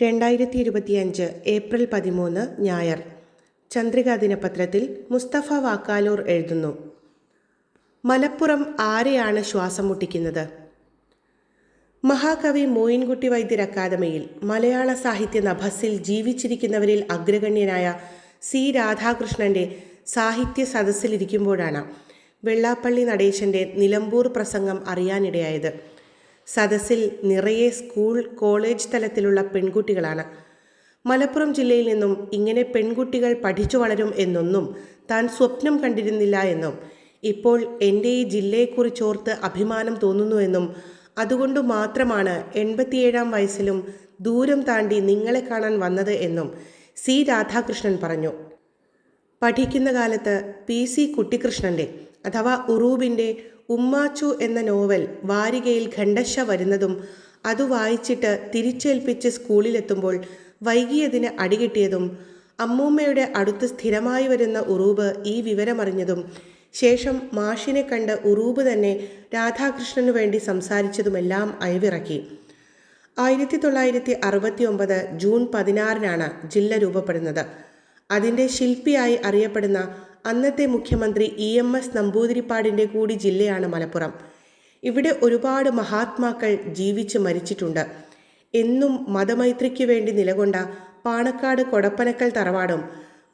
രണ്ടായിരത്തി ഇരുപത്തിയഞ്ച് ഏപ്രിൽ പതിമൂന്ന് ഞായർ. ചന്ദ്രികാ ദിനപത്രത്തിൽ മുസ്തഫ വാക്കാലൂർ എഴുതുന്നു. മലപ്പുറം ആരെയാണ് ശ്വാസം മുട്ടിക്കുന്നത്? മഹാകവി മോയിൻകുട്ടി വൈദ്യർ അക്കാദമിയിൽ മലയാള സാഹിത്യ നഭസിൽ ജീവിച്ചിരിക്കുന്നവരിൽ അഗ്രഗണ്യനായ സി രാധാകൃഷ്ണന്റെ സാഹിത്യ സദസ്സിലിരിക്കുമ്പോഴാണ് വെള്ളാപ്പള്ളി നടേശന്റെ നിലമ്പൂർ പ്രസംഗം അറിയാനിടയായത്. സദസ്സിൽ നിറയെ സ്കൂൾ കോളേജ് തലത്തിലുള്ള പെൺകുട്ടികളാണ്. മലപ്പുറം ജില്ലയിൽ നിന്നും ഇങ്ങനെ പെൺകുട്ടികൾ പഠിച്ചു വളരും എന്നൊന്നും താൻ സ്വപ്നം കണ്ടിരുന്നില്ല എന്നും ഇപ്പോൾ എന്റെ ഈ ജില്ലയെക്കുറിച്ചോർത്ത് അഭിമാനം തോന്നുന്നുവെന്നും അതുകൊണ്ട് മാത്രമാണ് എൺപത്തിയേഴാം വയസ്സിലും ദൂരം താണ്ടി നിങ്ങളെ കാണാൻ വന്നത് എന്നും സി രാധാകൃഷ്ണൻ പറഞ്ഞു. പഠിക്കുന്ന കാലത്ത് പി സി കുട്ടിക്കൃഷ്ണന്റെ അഥവാ ഉറൂബിന്റെ ഉമ്മാച്ചു എന്ന നോവൽ വാരികയിൽ ഖണ്ഡശ വരുന്നതും അത് വായിച്ചിട്ട് തിരിച്ചേൽപ്പിച്ച് സ്കൂളിലെത്തുമ്പോൾ വൈകിയതിന് അടികിട്ടിയതും അമ്മൂമ്മയുടെ അടുത്ത് സ്ഥിരമായി വരുന്ന ഉറൂബ് ഈ വിവരമറിഞ്ഞതും ശേഷം മാഷിനെ കണ്ട് ഉറൂബ് തന്നെ രാധാകൃഷ്ണനു വേണ്ടി സംസാരിച്ചതുമെല്ലാം അയവിറക്കി. ആയിരത്തി തൊള്ളായിരത്തി അറുപത്തി ഒമ്പത് ജൂൺ പതിനാറിനാണ് ജില്ല രൂപപ്പെടുന്നത്. അതിന്റെ ശില്പിയായി അറിയപ്പെടുന്ന അന്നത്തെ മുഖ്യമന്ത്രി ഇ എം എസ് നമ്പൂതിരിപ്പാടിന്റെ കൂടി ജില്ലയാണ് മലപ്പുറം. ഇവിടെ ഒരുപാട് മഹാത്മാക്കൾ ജീവിച്ച് മരിച്ചിട്ടുണ്ട്. എന്നും മതമൈത്രിക്ക് വേണ്ടി നിലകൊണ്ട പാണക്കാട് കൊടപ്പനക്കൽ തറവാടും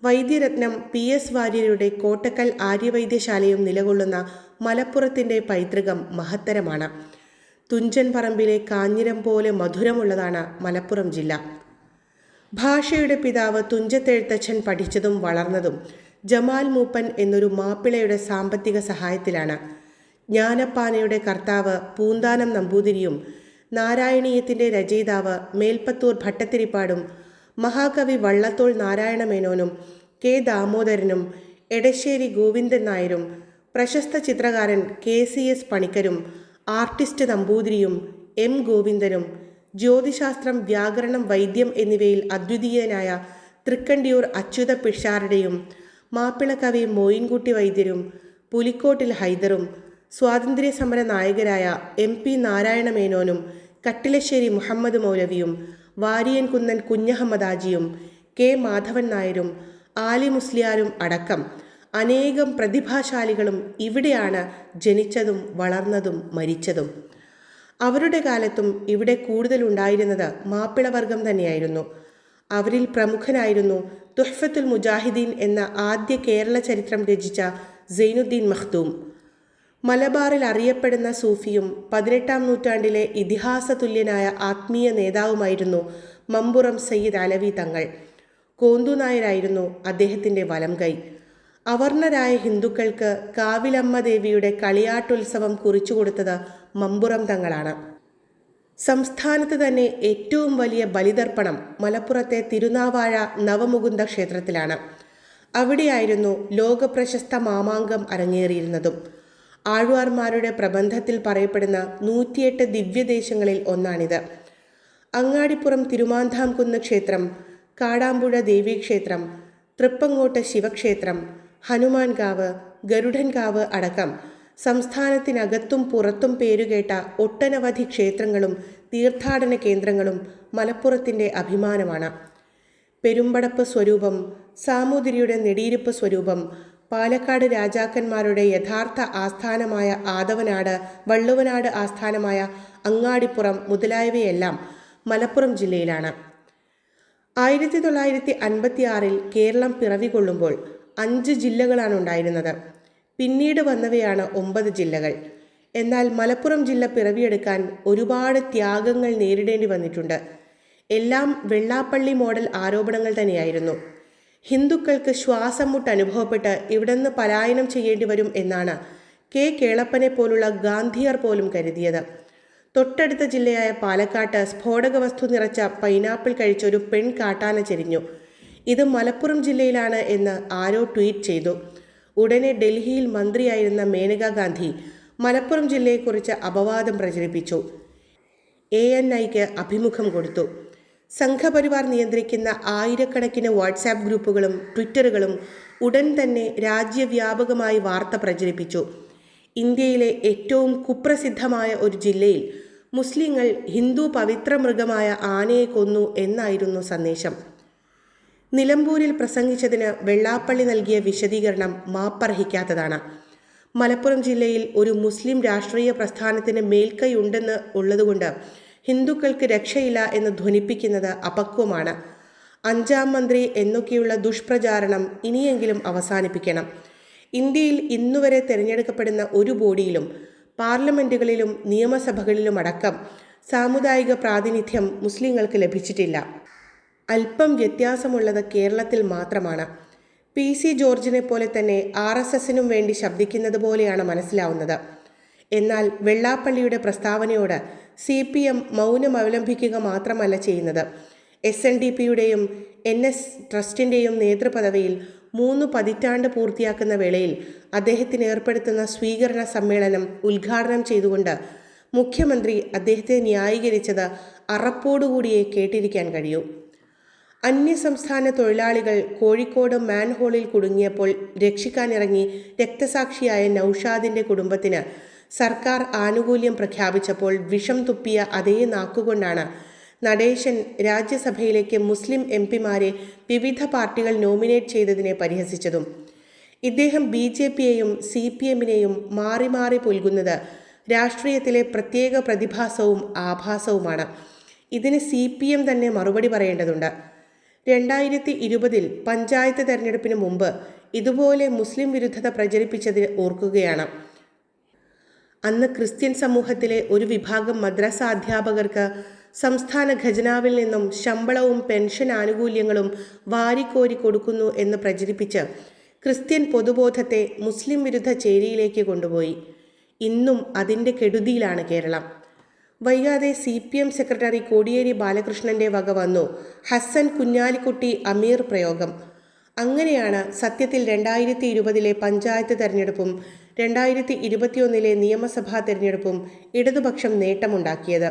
വൈദ്യരത്നം പി എസ് വാര്യരുടെ കോട്ടക്കൽ ആര്യവൈദ്യശാലയും നിലകൊള്ളുന്ന മലപ്പുറത്തിന്റെ പൈതൃകം മഹത്തരമാണ്. തുഞ്ചൻ പറമ്പിലെ കാഞ്ഞിരം പോലെ മധുരമുള്ളതാണ് മലപ്പുറം ജില്ല. ഭാഷയുടെ പിതാവ് തുഞ്ചത്തെഴുത്തച്ഛൻ പഠിച്ചതും വളർന്നതും ജമാൽ മൂപ്പൻ എന്നൊരു മാപ്പിളയുടെ സാമ്പത്തിക സഹായത്തിലാണ്. ജ്ഞാനപ്പാനയുടെ കർത്താവ് പൂന്താനം നമ്പൂതിരിയും നാരായണീയത്തിന്റെ രചയിതാവ് മേൽപ്പത്തൂർ ഭട്ടത്തിരിപ്പാടും മഹാകവി വള്ളത്തോൾ നാരായണമേനോനും കെ ദാമോദരനും എടശ്ശേരി ഗോവിന്ദൻ നായരും പ്രശസ്ത ചിത്രകാരൻ കെ സി എസ് പണിക്കരും ആർട്ടിസ്റ്റ് നമ്പൂതിരിയും എം ഗോവിന്ദനും ജ്യോതിശാസ്ത്രം വ്യാകരണം വൈദ്യം എന്നിവയിൽ അദ്വിതീയനായ തൃക്കണ്ടിയൂർ അച്യുത പിഷാരുടെയും മാപ്പിളകവി മോയിൻകുട്ടി വൈദ്യരും പുലിക്കോട്ടിൽ ഹൈദറും സ്വാതന്ത്ര്യ സമര നായകരായ എം പി നാരായണ മേനോനും കട്ടിലശ്ശേരി മുഹമ്മദ് മൗലവിയും വാരിയൻ കുന്നൻ കുഞ്ഞഹമ്മദാജിയും കെ മാധവൻ നായരും ആലി മുസ്ലിയാരും അടക്കം അനേകം പ്രതിഭാശാലികളും ഇവിടെയാണ് ജനിച്ചതും വളർന്നതും മരിച്ചതും. അവരുടെ കാലത്തും ഇവിടെ കൂടുതലുണ്ടായിരുന്നത് മാപ്പിളവർഗം തന്നെയായിരുന്നു. അവരിൽ പ്രമുഖനായിരുന്നു തുഹ്ഫത്തുൽ മുജാഹിദീൻ എന്ന ആദ്യ കേരള ചരിത്രം രചിച്ച സൈനുദ്ദീൻ മഖ്ദൂം. മലബാറിൽ അറിയപ്പെടുന്ന സൂഫിയും പതിനെട്ടാം നൂറ്റാണ്ടിലെ ഇതിഹാസ തുല്യനായ ആത്മീയ നേതാവുമായിരുന്നു മമ്പുറം സയ്യിദ് അലവി തങ്ങൾ. കോന്തു നായരായിരുന്നു അദ്ദേഹത്തിന്റെ വലം കൈ. അവർണരായ ഹിന്ദുക്കൾക്ക് കാവിലമ്മ ദേവിയുടെ കളിയാട്ടുത്സവം കുറിച്ചു കൊടുത്തത് മമ്പുറം തങ്ങളാണ്. സംസ്ഥാനത്ത് തന്നെ ഏറ്റവും വലിയ ബലിതർപ്പണം മലപ്പുറത്തെ തിരുനാവാഴ നവമുകുന്ദ ക്ഷേത്രത്തിലാണ്. അവിടെയായിരുന്നു ലോകപ്രശസ്ത മാമാങ്കം അരങ്ങേറിയിരുന്നതും. ആഴ്വാർമാരുടെ പ്രബന്ധത്തിൽ പറയപ്പെടുന്ന നൂറ്റിയെട്ട് ദിവ്യദേശങ്ങളിൽ ഒന്നാണിത്. അങ്ങാടിപ്പുറം തിരുമാന്താംകുന്ന് ക്ഷേത്രം കാടാമ്പുഴ ദേവീക്ഷേത്രം തൃപ്പങ്ങോട്ട് ശിവക്ഷേത്രം ഹനുമാൻകാവ് ഗരുഡൻകാവ് അടക്കം സംസ്ഥാനത്തിനകത്തും പുറത്തും പേരുകേട്ട ഒട്ടനവധി ക്ഷേത്രങ്ങളും തീർത്ഥാടന കേന്ദ്രങ്ങളും മലപ്പുറത്തിന്റെ അഭിമാനമാണ്. പെരുമ്പടപ്പ് സ്വരൂപം സാമൂതിരിയുടെ നെടിയിരുപ്പ് സ്വരൂപം പാലക്കാട് രാജാക്കന്മാരുടെ യഥാർത്ഥ ആസ്ഥാനമായ ആദവനാട് വള്ളുവനാട് ആസ്ഥാനമായ അങ്ങാടിപ്പുറം മുതലായവയെല്ലാം മലപ്പുറം ജില്ലയിലാണ്. ആയിരത്തി തൊള്ളായിരത്തി അൻപത്തി ആറിൽ കേരളം പിറവികൊള്ളുമ്പോൾ അഞ്ച് ജില്ലകളാണ് ഉണ്ടായിരുന്നത് പിന്നീട് വന്നവയാണ് ഒമ്പത് ജില്ലകൾ. എന്നാൽ മലപ്പുറം ജില്ല പിറവിയെടുക്കാൻ ഒരുപാട് ത്യാഗങ്ങൾ നേരിടേണ്ടി വന്നിട്ടുണ്ട്. എല്ലാം വെള്ളാപ്പള്ളി മോഡൽ ആരോപണങ്ങൾ തന്നെയായിരുന്നു. ഹിന്ദുക്കൾക്ക് ശ്വാസം മുട്ട് അനുഭവപ്പെട്ട് ഇവിടുന്ന് പലായനം ചെയ്യേണ്ടി വരും എന്നാണ് കെ കേളപ്പനെ പോലുള്ള ഗാന്ധിയർ പോലും കരുതിയത്. തൊട്ടടുത്ത ജില്ലയായ പാലക്കാട്ട് സ്ഫോടക വസ്തു നിറച്ച പൈനാപ്പിൾ കഴിച്ച ഒരു പെൺ കാട്ടാന ചെരിഞ്ഞു. ഇത് മലപ്പുറം ജില്ലയിലാണ് എന്ന് ആരോ ട്വീറ്റ് ചെയ്തു. ഉടനെ ഡൽഹിയിൽ മന്ത്രിയായിരുന്ന മേനകാ ഗാന്ധി മലപ്പുറം ജില്ലയെക്കുറിച്ച് അപവാദം പ്രചരിപ്പിച്ചു. എ എൻ ഐക്ക് അഭിമുഖം കൊടുത്തു. സംഘപരിവാർ നിയന്ത്രിക്കുന്ന ആയിരക്കണക്കിന് വാട്സാപ്പ് ഗ്രൂപ്പുകളും ട്വിറ്ററുകളും ഉടൻ തന്നെ രാജ്യവ്യാപകമായി വാർത്ത പ്രചരിപ്പിച്ചു. ഇന്ത്യയിലെ ഏറ്റവും കുപ്രസിദ്ധമായ ഒരു ജില്ലയിൽ മുസ്ലിങ്ങൾ ഹിന്ദു പവിത്ര മൃഗമായ ആനയെ കൊന്നു എന്നായിരുന്നു സന്ദേശം. നിലമ്പൂരിൽ പ്രസംഗിച്ചതിന് വെള്ളാപ്പള്ളി നൽകിയ വിശദീകരണം മാപ്പർഹിക്കാത്തതാണ്. മലപ്പുറം ജില്ലയിൽ ഒരു മുസ്ലിം രാഷ്ട്രീയ പ്രസ്ഥാനത്തിന് മേൽക്കൈയുണ്ടെന്ന് ഉള്ളതുകൊണ്ട് ഹിന്ദുക്കൾക്ക് രക്ഷയില്ല എന്ന് ധ്വനിപ്പിക്കുന്നത് അപക്വമാണ്. അഞ്ചാം മന്ത്രി എന്നൊക്കെയുള്ള ദുഷ്പ്രചാരണം ഇനിയെങ്കിലും അവസാനിപ്പിക്കണം. ഇന്ത്യയിൽ ഇന്നുവരെ തിരഞ്ഞെടുക്കപ്പെടുന്ന ഒരു ബോഡിയിലും പാർലമെന്റുകളിലും നിയമസഭകളിലുമടക്കം സാമുദായിക പ്രാതിനിധ്യം മുസ്ലിങ്ങൾക്ക് ലഭിച്ചിട്ടില്ല. അല്പം വ്യത്യാസമുള്ളത് കേരളത്തിൽ മാത്രമാണ്. പി സി ജോർജിനെ പോലെ തന്നെ ആർ എസ് എസിനും വേണ്ടി ശബ്ദിക്കുന്നത് പോലെയാണ് മനസ്സിലാവുന്നത്. എന്നാൽ വെള്ളാപ്പള്ളിയുടെ പ്രസ്താവനയോട് സി പി എം മൗനം അവലംബിക്കുക മാത്രമല്ല ചെയ്യുന്നത്. എസ് എൻ ഡി പിയുടെയും എൻ എസ് ട്രസ്റ്റിന്റെയും നേതൃപദവിയിൽ മൂന്ന് പതിറ്റാണ്ട് പൂർത്തിയാക്കുന്ന വേളയിൽ അദ്ദേഹത്തിന് ഏർപ്പെടുത്തുന്ന സ്വീകരണ സമ്മേളനം ഉദ്ഘാടനം ചെയ്തുകൊണ്ട് മുഖ്യമന്ത്രി അദ്ദേഹത്തെ ന്യായീകരിച്ചത് അറപ്പോടുകൂടിയേ കേട്ടിരിക്കാൻ കഴിയൂ. അന്യസംസ്ഥാന തൊഴിലാളികൾ കോഴിക്കോട് മാൻഹോളിൽ കുടുങ്ങിയപ്പോൾ രക്ഷിക്കാനിറങ്ങി രക്തസാക്ഷിയായ നൌഷാദിന്റെ കുടുംബത്തിന് സർക്കാർ ആനുകൂല്യം പ്രഖ്യാപിച്ചപ്പോൾ വിഷം തുപ്പിയ അതേ നാക്കുകൊണ്ടാണ് നടേശൻ രാജ്യസഭയിലേക്ക് മുസ്ലിം എം പിമാരെ വിവിധ പാർട്ടികൾ നോമിനേറ്റ് ചെയ്തതിനെ പരിഹസിച്ചതും ഇദ്ദേഹം ബി ജെ പിയെയും സി പി എമ്മിനെയും മാറി മാറി പുൽകുന്നത് രാഷ്ട്രീയത്തിലെ പ്രത്യേക പ്രതിഭാസവും ആഭാസവുമാണ്. ഇതിന് സി പി എം തന്നെ മറുപടി പറയേണ്ടതുണ്ട്. രണ്ടായിരത്തി ഇരുപതിൽ പഞ്ചായത്ത് തെരഞ്ഞെടുപ്പിന് മുമ്പ് ഇതുപോലെ മുസ്ലിം വിരുദ്ധത പ്രചരിപ്പിച്ചത് ഓർക്കുകയാണ്. അന്ന് ക്രിസ്ത്യൻ സമൂഹത്തിലെ ഒരു വിഭാഗം മദ്രസ അധ്യാപകർക്ക് സംസ്ഥാന ഖജനാവിൽ നിന്നും ശമ്പളവും പെൻഷൻ ആനുകൂല്യങ്ങളും വാരിക്കോരി കൊടുക്കുന്നു എന്ന് പ്രചരിപ്പിച്ച് ക്രിസ്ത്യൻ പൊതുബോധത്തെ മുസ്ലിം വിരുദ്ധ ചേരിയിലേക്ക് കൊണ്ടുപോയി. ഇന്നും അതിന്റെ കെടുതിയിലാണ് കേരളം. വൈകാതെ C P M secretary Kodiyeri ബാലകൃഷ്ണന്റെ വക വന്നു. ഹസൻ കുഞ്ഞാലിക്കുട്ടി അമീർ പ്രയോഗം. അങ്ങനെയാണ് സത്യത്തിൽ രണ്ടായിരത്തി ഇരുപതിലെ പഞ്ചായത്ത് തെരഞ്ഞെടുപ്പും രണ്ടായിരത്തി ഇരുപത്തിയൊന്നിലെ നിയമസഭാ തെരഞ്ഞെടുപ്പും ഇടതുപക്ഷം നേട്ടമുണ്ടാക്കിയത്.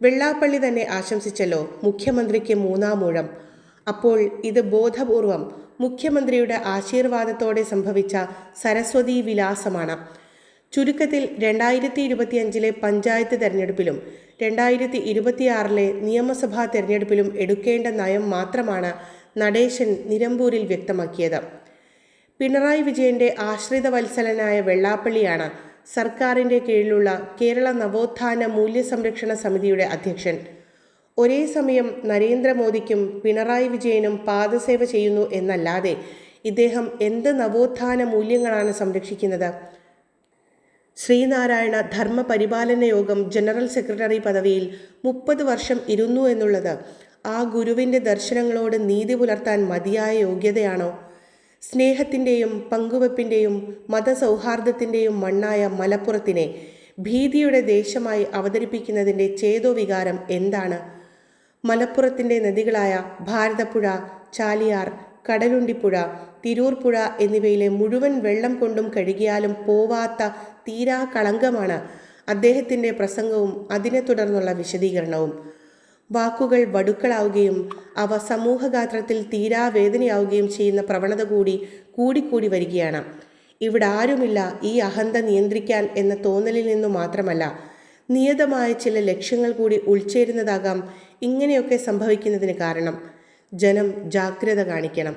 വെള്ളാപ്പള്ളി തന്നെ ആശംസിച്ചല്ലോ മുഖ്യമന്ത്രിക്ക് മൂന്നാം ഊഴം. അപ്പോൾ ഇത് ബോധപൂർവം മുഖ്യമന്ത്രിയുടെ ആശീർവാദത്തോടെ സംഭവിച്ച സരസ്വതി വിലാസമാണ്. ചുരുക്കത്തിൽ രണ്ടായിരത്തി ഇരുപത്തിയഞ്ചിലെ പഞ്ചായത്ത് തെരഞ്ഞെടുപ്പിലും രണ്ടായിരത്തി ഇരുപത്തിയാറിലെ നിയമസഭാ തെരഞ്ഞെടുപ്പിലും എടുക്കേണ്ട നയം മാത്രമാണ് നടേശൻ നിലമ്പൂരിൽ വ്യക്തമാക്കിയത്. പിണറായി വിജയന്റെ ആശ്രിത വത്സലനായ വെള്ളാപ്പള്ളിയാണ് സർക്കാരിന്റെ കീഴിലുള്ള കേരള നവോത്ഥാന മൂല്യ സംരക്ഷണ സമിതിയുടെ അധ്യക്ഷൻ. ഒരേ സമയം നരേന്ദ്രമോദിക്കും പിണറായി വിജയനും പാദസേവ ചെയ്യുന്നു എന്നല്ലാതെ ഇദ്ദേഹം എന്ത് നവോത്ഥാന മൂല്യങ്ങളാണ് സംരക്ഷിക്കുന്നത്? ശ്രീനാരായണ ധർമ്മ പരിപാലന യോഗം ജനറൽ സെക്രട്ടറി പദവിയിൽ മുപ്പത് വർഷം ഇരുന്നു എന്നുള്ളത് ആ ഗുരുവിന്റെ ദർശനങ്ങളോട് നീതി പുലർത്താൻ മതിയായ യോഗ്യതയാണോ? സ്നേഹത്തിന്റെയും പങ്കുവെപ്പിന്റെയും മതസൗഹാർദ്ദത്തിന്റെയും മണ്ണായ മലപ്പുറത്തിനെ ഭീതിയുടെ ദേശമായി അവതരിപ്പിക്കുന്നതിന്റെ ചേതോ വികാരം എന്താണ്? മലപ്പുറത്തിന്റെ നദികളായ ഭാരതപ്പുഴ ചാലിയാർ കടലുണ്ടിപ്പുഴ തിരൂർപ്പുഴ എന്നിവയിലെ മുഴുവൻ വെള്ളം കൊണ്ടും കഴുകിയാലും പോവാത്ത തീരാ കളങ്കമാണ് അദ്ദേഹത്തിന്റെ പ്രസംഗവും അതിനെ തുടർന്നുള്ള വിശദീകരണവും. വാക്കുകൾ വടുക്കളാവുകയും അവ സമൂഹഗാത്രത്തിൽ തീരാ വേദനയാവുകയും ചെയ്യുന്ന പ്രവണത കൂടി കൂടിക്കൂടി വരികയാണ്. ഇവിടെ ആരുമില്ല ഈ അഹന്ത നിയന്ത്രിക്കാൻ എന്ന തോന്നലിൽ നിന്നു മാത്രമല്ല നിയതമായ ചില ലക്ഷ്യങ്ങൾ കൂടി ഉൾച്ചേരുന്നതാകാം ഇങ്ങനെയൊക്കെ സംഭവിക്കുന്നതിന് കാരണം. ജനം ജാഗ്രത കാണിക്കണം